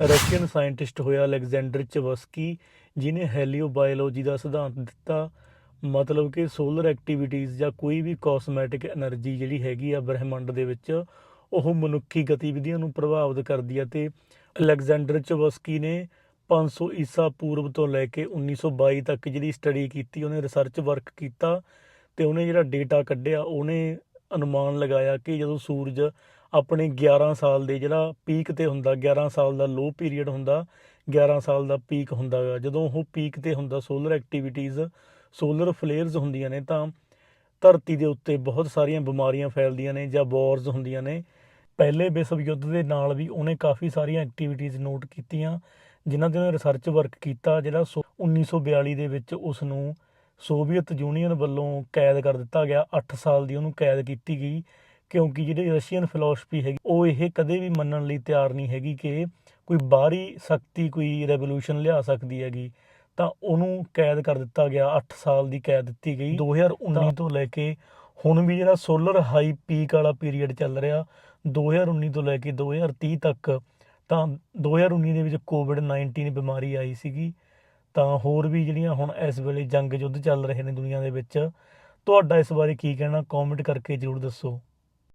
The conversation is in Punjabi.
ਰਸ਼ੀਅਨ ਸਾਇੰਟਿਸਟ ਹੋਇਆ ਅਲੈਗਜ਼ੈਂਡਰ ਚਵਸਕੀ, ਜਿਨੇ ਹੈਲੀਓਬਾਇਓਲੋਜੀ ਦਾ ਸਿਧਾਂਤ ਦਿੱਤਾ। ਮਤਲਬ ਕਿ ਸੋਲਰ ਐਕਟੀਵਿਟੀਜ਼ ਜਾਂ ਕੋਈ ਵੀ ਕਾਸਮੈਟਿਕ એનર્ਜੀ ਜਿਹੜੀ ਹੈਗੀ ਆ ਬ੍ਰਹਿਮੰਡ ਦੇ ਵਿੱਚ, ਉਹ ਮਨੁੱਖੀ ਗਤੀਵਿਧੀਆਂ ਨੂੰ ਪ੍ਰਭਾਵਿਤ ਕਰਦੀ ਆ ਤੇ ਅਲੈਗਜ਼ੈਂਡਰ ਚਵਸਕੀ ਨੇ 500 ਈਸਾ ਪੂਰਬ ਤੋਂ ਲੈ ਕੇ 1922 ਤੱਕ ਜਿਹੜੀ ਸਟੱਡੀ ਕੀਤੀ, ਉਹਨੇ ਰਿਸਰਚ ਵਰਕ ਕੀਤਾ ਤੇ ਉਹਨੇ ਜਿਹੜਾ ਡੇਟਾ ਕੱਢਿਆ, ਉਹਨੇ ਅਨੁਮਾਨ ਲਗਾਇਆ ਕਿ ਜਦੋਂ ਸੂਰਜ ਆਪਣੇ 11 ਸਾਲ ਦੇ ਜਿਹੜਾ ਪੀਕ ਤੇ ਹੁੰਦਾ 11 ਸਾਲ ਦਾ ਲੋ ਪੀਰੀਅਡ ਹੁੰਦਾ 11 ਸਾਲ ਦਾ ਪੀਕ ਹੁੰਦਾ ਗਾ। ਜਦੋਂ ਉਹ ਪੀਕ ਤੇ ਹੁੰਦਾ ਸੋਲਰ ਐਕਟੀਵਿਟੀਜ਼ ਸੋਲਰ ਫਲੇਅਰਸ ਹੁੰਦੀਆਂ ਨੇ, ਤਾਂ ਧਰਤੀ ਦੇ ਉੱਤੇ ਬਹੁਤ ਸਾਰੀਆਂ ਬਿਮਾਰੀਆਂ ਫੈਲਦੀਆਂ ਨੇ ਜਾਂ ਵਾਰਸ ਹੁੰਦੀਆਂ ਨੇ। ਪਹਿਲੇ ਵਿਸ਼ਵ ਯੁੱਧ ਦੇ ਨਾਲ ਵੀ ਉਹਨੇ ਕਾਫੀ ਸਾਰੀਆਂ ਐਕਟੀਵਿਟੀਜ਼ ਨੋਟ ਕੀਤੀਆਂ, ਜਿਨ੍ਹਾਂ ਤੇ ਉਹਨੇ ਰਿਸਰਚ ਵਰਕ ਕੀਤਾ, ਜਿਹੜਾ ਸੋ- 1942 ਦੇ ਵਿੱਚ ਉਸ ਨੂੰ ਸੋਵੀਅਤ ਯੂਨੀਅਨ ਵੱਲੋਂ ਕੈਦ ਕਰ ਦਿੱਤਾ ਗਿਆ। 8 ਸਾਲ ਦੀ ਉਹਨੂੰ ਕੈਦ ਕੀਤੀ ਗਈ। ਕਿਉਂਕਿ ਜਿਹੜੀ ਰਸ਼ੀਅਨ ਫਿਲਾਸਫੀ ਹੈਗੀ ਉਹ ਇਹ ਕਦੇ ਵੀ ਮੰਨਣ ਲਈ ਤਿਆਰ ਨਹੀਂ ਹੈਗੀ ਕਿ ਕੋਈ ਬਾਹਰੀ ਸ਼ਕਤੀ ਕੋਈ ਰੈਵੋਲੂਸ਼ਨ ਲਿਆ ਸਕਦੀ ਹੈਗੀ। ਤਾਂ ਉਹਨੂੰ ਕੈਦ ਕਰ ਦਿੱਤਾ ਗਿਆ 8 ਸਾਲ ਦੀ ਕੈਦ ਦਿੱਤੀ ਗਈ। 2019 ਤੋਂ ਲੈ ਕੇ ਹੁਣ ਵੀ ਜਿਹੜਾ ਸੋਲਰ ਹਾਈ ਪੀਕ ਵਾਲਾ ਪੀਰੀਅਡ ਚੱਲ ਰਿਹਾ 2019 ਤੋਂ ਲੈ ਕੇ 2030 ਤੱਕ ਤਾਂ 2019 ਦੇ ਵਿੱਚ ਕੋਵਿਡ-19 ਬਿਮਾਰੀ ਆਈ ਸੀਗੀ। ਤਾਂ ਹੋਰ ਵੀ ਜਿਹੜੀਆਂ ਹੁਣ ਇਸ ਵੇਲੇ ਜੰਗ ਯੁੱਧ ਚੱਲ ਰਹੇ ਨੇ ਦੁਨੀਆ ਦੇ ਵਿੱਚ ਤੁਹਾਡਾ ਇਸ ਬਾਰੇ ਕੀ ਕਹਿਣਾ? ਕਮੈਂਟ ਕਰਕੇ ਜਰੂਰ ਦੱਸੋ।